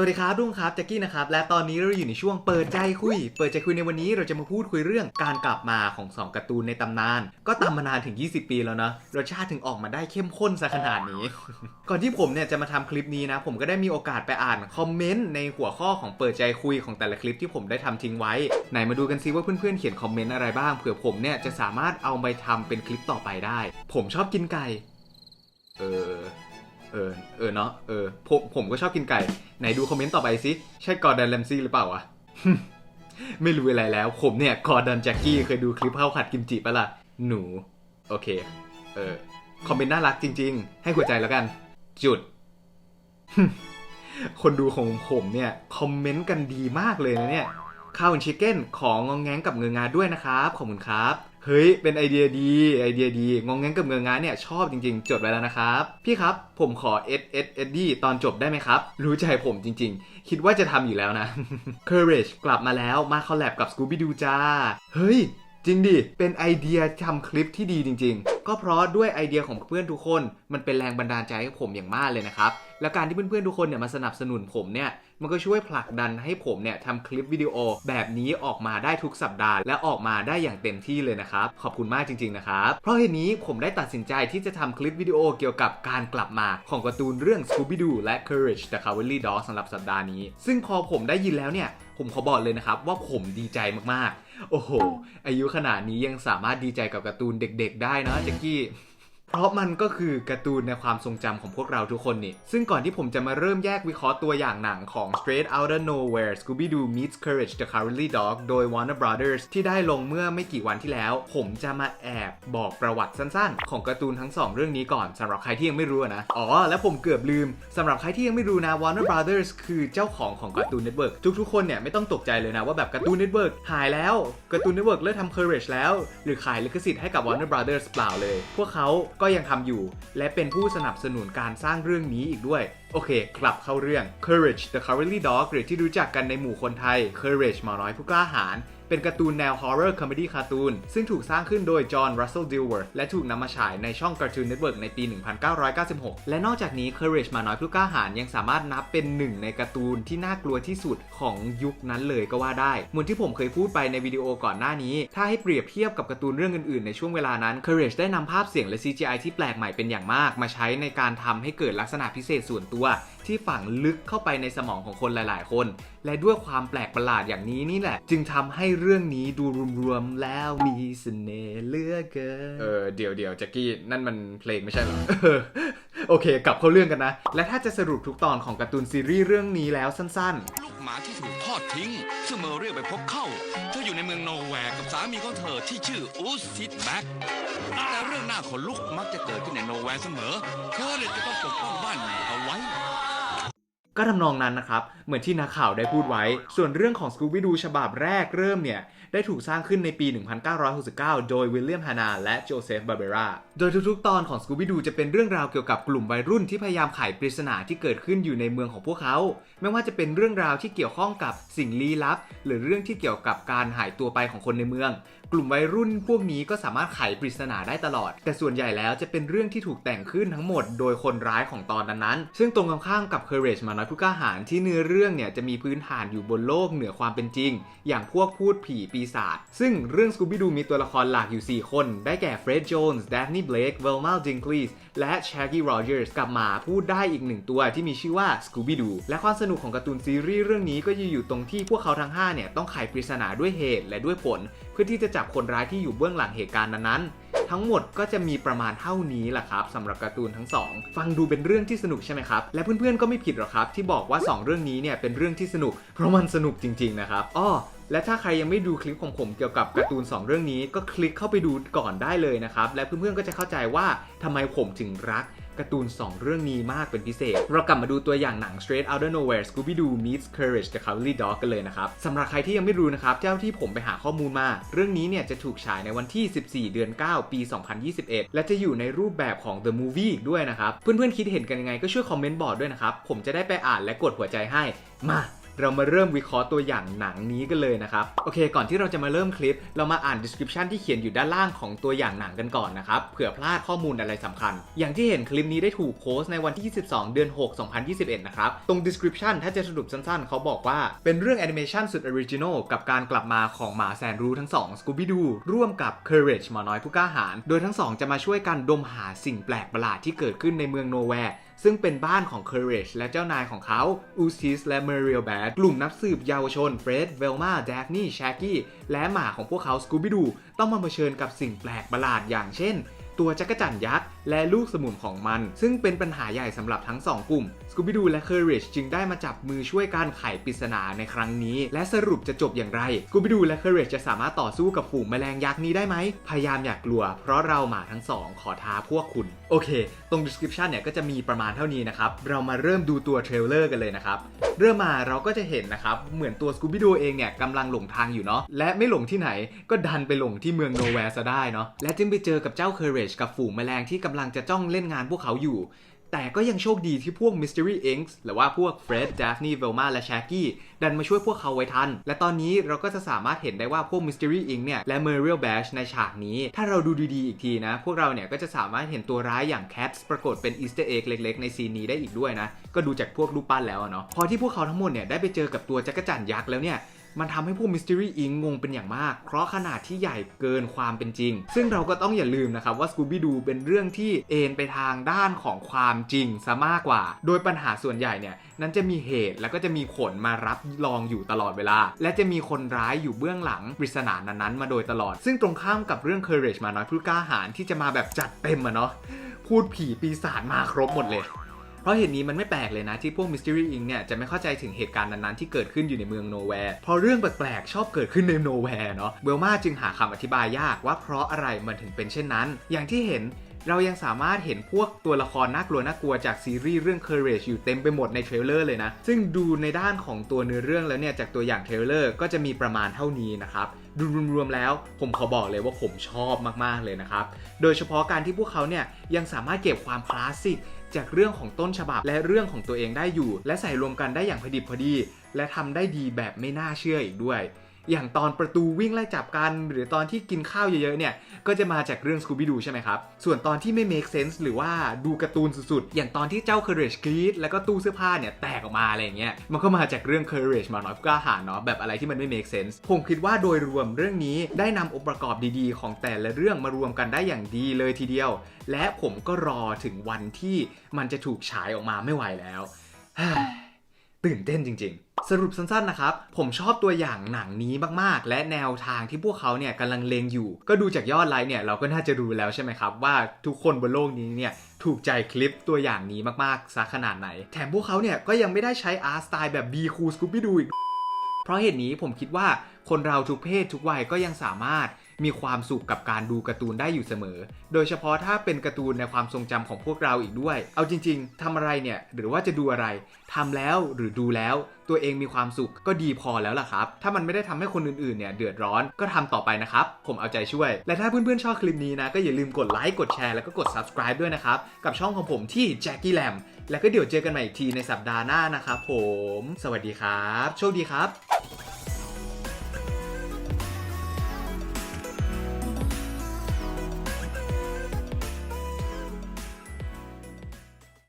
สวัสดีครับดุ้งครับแจ็กกี้นะครับ และตอนนี้เราอยู่ในช่วงเปิดใจคุย เปิดใจคุยในวันนี้เราจะมาพูดคุยเรื่องการกลับมาของสองการ์ตูนในตำนาน ก็ตามมานานถึง 20 ปีแล้วนะรสชาติถึงออกมาได้เข้มข้นซะขนาดนี้ ก่อนที่ผมเนี่ยจะมาทำคลิปนี้นะ ผมก็ได้มีโอกาสไปอ่านคอมเมนต์ในหัวข้อของเปิดใจคุยของแต่ละคลิปที่ผมได้ทำทิ้งไว้ ไหนมาดูกันซิว่าเพื่อนๆเขียนคอมเมนต์อะไรบ้างเผื่อผมเนี่ยจะสามารถเอาไปทำเป็นคลิปต่อไปได้ ผมชอบกินไก่ เออ เออ เออเนาะ เออ ผมผมก็ชอบกินไก่ ไหนดูคอมเมนต์ต่อไปสิใช่กอร์ดอนแรมซี่หรือเปล่าวะ ไม่รู้อะไรแล้ว ผมเนี่ยกอร์ดอนแจ็คกี้เคยดูคลิปข้าวผัดกิมจิปะล่ะ หนู โอเค เออ คอมเมนต์น่ารักจริง ๆ ให้หัวใจแล้วกัน จุด คนดูของผมเนี่ย คอมเมนต์กันดีมากเลยนะเนี่ย ข้าวชิคเก้นของงองแงงกับเงืองาด้วยนะครับขอบคุณครับเฮ้ย เป็นไอเดียดี ไอเดียดี งองแงงกับเงืองาเนี่ยชอบจริงๆ จดไว้แล้วนะครับ พี่ครับ ผมขอ S S S D ตอนจบได้ไหมครับ รู้ใจผมจริงๆ คิดว่าจะทำอยู่แล้วนะ Courage กลับมาแล้วมาคอลแลบกับ Scooby Doo จ้า เฮ้ย จริงดิ เป็นไอเดียทำคลิปที่ดีจริง ๆ ก็เพราะด้วยไอเดียของเพื่อนทุกคน มันเป็นแรงบันดาลใจให้ผมอย่างมากเลยนะครับ และการที่เพื่อนๆทุกคนเนี่ยมาสนับสนุนผมเนี่ย มันก็ช่วยผลักดันให้ผมเนี่ยทำคลิปวิดีโอแบบนี้ออกมาได้ทุกสัปดาห์ และออกมาได้อย่างเต็มที่เลยนะครับ ขอบคุณมากจริงๆนะครับ เพราะเหตุนี้ผมได้ตัดสินใจที่จะทำคลิปวิดีโอเกี่ยวกับการกลับมาของการ์ตูนเรื่อง Scooby-Doo และ Courage the Cowardly Dog สำหรับสัปดาห์นี้ ซึ่งพอผมได้ยินแล้วเนี่ย ผมขอบอกเลยนะครับ ว่าผมดีใจมากๆ โอ้โห อายุขนาดนี้ยังสามารถดีใจกับการ์ตูนเด็ก ๆ ได้นะแจ็กกี้ เพราะมันก็คือการ์ตูนในความทรงจำของพวกเราทุกคนนี่ ซึ่งก่อนที่ผมจะมาเริ่มแยกวิเคราะห์ตัวอย่างหนังของ Straight Outta Nowhere Scooby-Doo Meets Courage the Cowardly Dog โดย Warner Brothers ที่ได้ลงเมื่อไม่กี่วันที่แล้ว ผมจะมาแอบบอกประวัติสั้นๆ ของการ์ตูนทั้งสองเรื่องนี้ก่อนสำหรับใครที่ยังไม่รู้นะ อ๋อ และผมเกือบลืมสำหรับใครที่ยังไม่รู้นะ Warner Brothers คือเจ้าของของการ์ตูนเน็ตเวิร์กทุกๆคนเนี่ยไม่ต้องตกใจเลยนะว่าแบบการ์ตูนเน็ตเวิร์กหายแล้วการ์ตูนเน็ตเวิร์กเลิกทำ Courage แล้ว หรือขายลิขสิทธิ์ให้กับ Warner Brothers เปล่าเลย พวกเขาก็ยังทำอยู่ และเป็นผู้สนับสนุนการสร้างเรื่องนี้อีกด้วย โอเค กลับเข้าเรื่อง Courage the Cowardly Dog หรือที่รู้จักกันในหมู่คนไทย Courage หมาน้อยผู้กล้าหาญ เป็นการ์ตูนแนว Horror Comedy คาร์ตูน ซึ่งถูกสร้างขึ้นโดยจอห์นรัสเซลดิลเวิร์ธและถูกนำมาฉายในช่อง Cartoon Network ในปี 1996 และนอกจากนี้ Courage มาน้อยผู้กล้าหาญยังสามารถนับเป็นหนึ่งในการ์ตูนที่น่ากลัวที่สุดของยุคนั้นเลยก็ว่าได้เหมือนที่ผมเคยพูดไปในวิดีโอก่อนหน้านี้ ถ้าให้เปรียบเทียบกับการ์ตูนเรื่องอื่นๆ ในช่วงเวลานั้น Courage ได้นำภาพเสียงและ CGI ที่แปลกใหม่เป็นอย่างมาก มาใช้ในการทำให้เกิดลักษณะพิเศษส่วนตัว ที่ฝังลึกเข้าไปในสมองของคนหลาย ๆ คน และด้วยความแปลกประหลาดอย่างนี้นี่แหละ จึงทำให้เรื่องนี้ดูรวมๆแล้วมีเสน่ห์เหลือเกิน เออเดี๋ยวเดี๋ยวแจ็กกี้นั่นมันเพลงไม่ใช่เหรอโอเค กลับเข้าเรื่องกันนะ และถ้าจะสรุปทุกตอนของการ์ตูนซีรีส์เรื่องนี้แล้วสั้น ๆ ลูกหมาที่ถูกทอดทิ้ง ซึ่งเมอร์เรียกไปพบเข้า เธออยู่ในเมืองโนแวร์กับสามีของเธอที่ชื่ออูสซิดแบ็กแต่เรื่องหน้าขนลุกมักจะเกิดขึ้นในโนแวร์เสมอ เธอเลยจะต้องปกป้องบ้านหนีเอาไว้ ก็ทำนองนั้นนะครับ เหมือนที่นักข่าวได้พูดไว้ ส่วนเรื่องของ Scooby-Doo ฉบับแรกเริ่มเนี่ย ได้ถูกสร้างขึ้นในปี 1969 โดยวิลเลียมฮานาและโจเซฟบาเบราโดยทุกๆ ตอนของ Scooby-Doo จะเป็นเรื่องราวเกี่ยวกับกลุ่มวัยรุ่นที่พยายามไขปริศนาที่เกิดขึ้นอยู่ในเมืองของพวกเขา ไม่ว่าจะเป็นเรื่องราวที่เกี่ยวข้องกับสิ่งลี้ลับ หรือเรื่องที่เกี่ยวกับการหายตัวไปของคนในเมืองกลุ่มวัยรุ่นพวกนี้ก็สามารถไขปริศนาได้ตลอด แต่ส่วนใหญ่แล้วจะเป็นเรื่องที่ถูกแต่งขึ้นทั้งหมดโดยคนร้ายของตอนนั้นๆ ซึ่งตรงกันข้ามกับ Courage มาน้อยผู้กล้าหาญที่เนื้อเรื่องเนี่ยจะมีพื้นฐานอยู่บนโลกเหนือความเป็นจริง อย่างพวกพูดผีปีศาจ ซึ่งเรื่อง Scooby-Doo มีตัวละครหลักอยู่ 4 คน ได้แก่ Fred Jones, Daphne Blake, Velma Dinklage และ Shaggy Rogers กับหมาพูดได้อีกหนึ่งตัวที่มีชื่อว่า Scooby-Doo และความสนุกของการ์ตูนซีรีส์เรื่องนี้ก็อยู่ตรงที่พวกเขาทั้งห้าเนี่ยต้องไขปริศนาด้วยเหตุและด้วยผล เพื่อที่จะจับคนร้ายที่อยู่เบื้องหลังเหตุการณ์นั้นๆ ทั้งหมดก็จะมีประมาณเท่านี้แหละครับสำหรับการ์ตูนทั้งสองฟังดูเป็นเรื่องที่สนุกใช่ไหมครับ และเพื่อนๆก็ไม่ผิดหรอกครับ ที่บอกว่า 2 เรื่องนี้เนี่ยเป็นเรื่องที่สนุก เพราะมันสนุกจริงๆนะครับอ้อ และถ้าใครยังไม่ดูคลิปของผมเกี่ยวกับการ์ตูน 2 เรื่องนี้ ก็คลิกเข้าไปดูก่อนได้เลยนะครับ และเพื่อนๆก็จะเข้าใจว่าทำไมผมถึงรักการ์ตูน 2 เรื่องนี้มากเป็นพิเศษ เรากลับมาดูตัวอย่างหนัง Straight Outta Nowhere Scooby-Doo Meets Courage the Cowardly Dog กันเลยนะครับสำหรับใครที่ยังไม่รู้นะครับ เจ้าที่ผมไปหาข้อมูลมา เรื่องนี้เนี่ยจะถูกฉายในวันที่ 14 เดือน 9 ปี 2021 และจะอยู่ในรูปแบบของ The Movie อีกด้วยนะครับ เพื่อนๆคิดเห็นกันยังไงก็ช่วยคอมเมนต์บอกด้วยนะครับ ผมจะได้ไปอ่านและกดหัวใจให้มา เรามาเริ่มวิเคราะห์ตัวอย่างหนังนี้กันเลยนะครับ โอเค ก่อนที่เราจะมาเริ่มคลิป เรามาอ่าน description ที่เขียนอยู่ด้านล่างของตัวอย่างหนังกันก่อนนะครับ เผื่อพลาดข้อมูลอะไรสำคัญ อย่างที่เห็นคลิปนี้ได้ถูกโพสต์ในวันที่ 22 เดือน 6 2021 นะครับ ตรง description ถ้าจะสรุปสั้นๆ เขาบอกว่า เป็นเรื่องแอนิเมชันสุดออริจินอลกับการกลับมาของหมาแสนรู้ทั้งสอง Scooby Doo ร่วมกับ Courage หมาน้อยผู้กล้าหาญ โดยทั้งสองจะมาช่วยกันดมหาสิ่งแปลกประหลาดที่เกิดขึ้นในเมืองโนแวร์ ซึ่งเป็นบ้านของ Courage และเจ้านายของเขาอูซิสและ m ม r i e l Bad กลุ่มนักสืบเยาวชนเฟรดเวลมาเดฟนี่แชกกี้และหมาของพวกเขา Scooby Doo ต้องมาเผชิญกับสิ่งแปลกประหลาดอย่างเช่น ตัวจักรจั่นยักษ์และลูกสมุนของมัน ซึ่งเป็นปัญหาใหญ่สำหรับทั้งสองกลุ่ม Scooby Doo และ Courage จึงได้มาจับมือช่วยกันไขปริศนาในครั้งนี้ และสรุปจะจบอย่างไร Scooby Doo และ Courage จะสามารถต่อสู้กับฝูงแมลงยักษ์นี้ได้ไหมพยายามอย่ากกลัว เพราะเราหมาทั้งสองขอท้าพวกคุณ โอเค ตรง description เนี่ยก็จะมีประมาณเท่านี้นะครับ เรามาเริ่มดูตัวเทรลเลอร์กันเลยนะครับ เริ่มมาเราก็จะเห็นนะครับ เหมือนตัวสกูบิโดเองเนี่ยกำลังหลงทางอยู่เนาะ และไม่หลงที่ไหนก็ดันไปหลงที่เมืองโนแวร์ซะได้เนาะ และจึงไปเจอกับเจ้าเคอร์เรจกับฝูงแมลงที่กำลังจะจ้องเล่นงานพวกเขาอยู่ แต่ก็ยังโชคดีที่พวก Mystery Inc. หรือว่าพวก Fred, Daphne, Velma และ Shaggy ดันมาช่วยพวกเขาไว้ทัน และตอนนี้เราก็จะสามารถเห็นได้ว่าพวก Mystery Inc. เนี่ย และ Muriel Bash ในฉากนี้ ถ้าเราดูดีๆอีกทีนะ พวกเราเนี่ยก็จะสามารถเห็นตัวร้ายอย่าง Cats ปรากฏเป็น Easter egg เล็กๆ ในซีนนี้ได้อีกด้วยนะ ก็ดูจากพวกรูปปั้นแล้วเนาะ พอที่พวกเขาทั้งหมดเนี่ยได้ไปเจอกับตัวจักรจั่นยักษ์แล้วเนี่ย มันทำให้พวก Mystery Inc. งงเป็นอย่างมาก เพราะขนาดที่ใหญ่เกินความเป็นจริง ซึ่งเราก็ต้องอย่าลืมนะครับว่า Scooby Doo เป็นเรื่องที่เอนไปทางด้านของความจริงซะมากกว่า โดยปัญหาส่วนใหญ่เนี่ยนั้นจะมีเหตุแล้วก็จะมีผลมารับรองอยู่ตลอดเวลา และจะมีคนร้ายอยู่เบื้องหลังปริศนานั้นๆมาโดยตลอด ซึ่งตรงข้ามกับเรื่อง Courage มาน้อยผู้กล้าหาญที่จะมาแบบจัดเต็มอะเนาะพูดผีปีศาจมาครบหมดเลย ราะเหตุนี้มันไม่แปลกเลยนะที่พวก Mystery Inc. เนี่ยจะไม่เข้าใจถึงเหตุการณ์นั้นๆที่เกิดขึ้นอยู่ในเมืองโนแวร์เพราะเรื่องแปลกๆชอบเกิดขึ้นในโนแวร์เนาะเบลมาจึงหาคำอธิบายยากว่าเพราะอะไรมันถึงเป็นเช่นนั้น อย่างที่เห็นเรายังสามารถเห็นพวกตัวละครน่ากลัวน่ากลัวจากซีรีส์เรื่อง Courage อยู่เต็มไปหมดในเทรลเลอร์เลยนะ ซึ่งดูในด้านของตัวเนื้อเรื่องแล้วเนี่ย จากตัวอย่างเทรลเลอร์ก็จะมีประมาณเท่านี้นะครับ ดูรวมๆแล้วผมขอบอกเลยว่าผมชอบมากๆเลยนะครับ โดยเฉพาะการที่พวกเขาเนี่ยยังสามารถเก็บความคลาสสิก จากเรื่องของต้นฉบับและเรื่องของตัวเองได้อยู่ และใส่รวมกันได้อย่างพอดิบพอดี และทำได้ดีแบบไม่น่าเชื่ออีกด้วย อย่างตอนประตูวิ่งไล่จับกัน หรือตอนที่กินข้าวเยอะๆเนี่ย ก็จะมาจากเรื่อง Scooby Doo ใช่ไหมครับ ส่วนตอนที่ไม่ make sense หรือว่าดูการ์ตูนสุดๆ อย่างตอนที่เจ้า Courage กรีดแล้วก็ตู้เสื้อผ้าเนี่ยแตกออกมาอะไรอย่างเงี้ย มันก็มาจากเรื่อง Courage มาน้อยกล้าหาญเนาะแบบอะไรที่มันไม่ make sense ผมคิดว่าโดยรวมเรื่องนี้ได้นำองค์ประกอบดีๆ ของแต่ละเรื่องมารวมกันได้อย่างดีเลยทีเดียว และผมก็รอถึงวันที่มันจะถูกฉายออกมาไม่ไหวแล้ว ตื่นเต้นจริง ๆ สรุปสั้นๆนะครับ ผมชอบตัวอย่างหนังนี้มากๆ และแนวทางที่พวกเขาเนี่ยกำลังเลงอยู่ ก็ดูจากยอดไลค์เนี่ยเราก็น่าจะรู้แล้วใช่ไหมครับ ว่าทุกคนบนโลกนี้เนี่ยถูกใจคลิปตัวอย่างนี้มากๆซะขนาดไหน แถมพวกเขาเนี่ยก็ยังไม่ได้ใช้อาร์ตสไตล์แบบ B Cool Scooby Doo อีก เพราะเหตุนี้ผมคิดว่าคนเราทุกเพศทุกวัยก็ยังสามารถ มีความสุขกับการดูการ์ตูนได้อยู่เสมอ โดยเฉพาะถ้าเป็นการ์ตูนในความทรงจำของพวกเราอีกด้วย เอาจริง ๆทำอะไรเนี่ยหรือว่าจะดูอะไรทำแล้วหรือดูแล้ว ตัวเองมีความสุขก็ดีพอแล้วล่ะครับ ถ้ามันไม่ได้ทำให้คนอื่นๆเนี่ยเดือดร้อนก็ทำต่อไปนะครับ ผมเอาใจช่วย และถ้าเพื่อนๆชอบคลิปนี้นะก็อย่าลืมกดไลค์กดแชร์แล้วก็กด subscribe ด้วยนะครับกับช่องของผมที่ Jackie Lam แล้วก็เดี๋ยวเจอกันใหม่อีกทีในสัปดาห์หน้านะครับผม สวัสดีครับ โชคดีครับ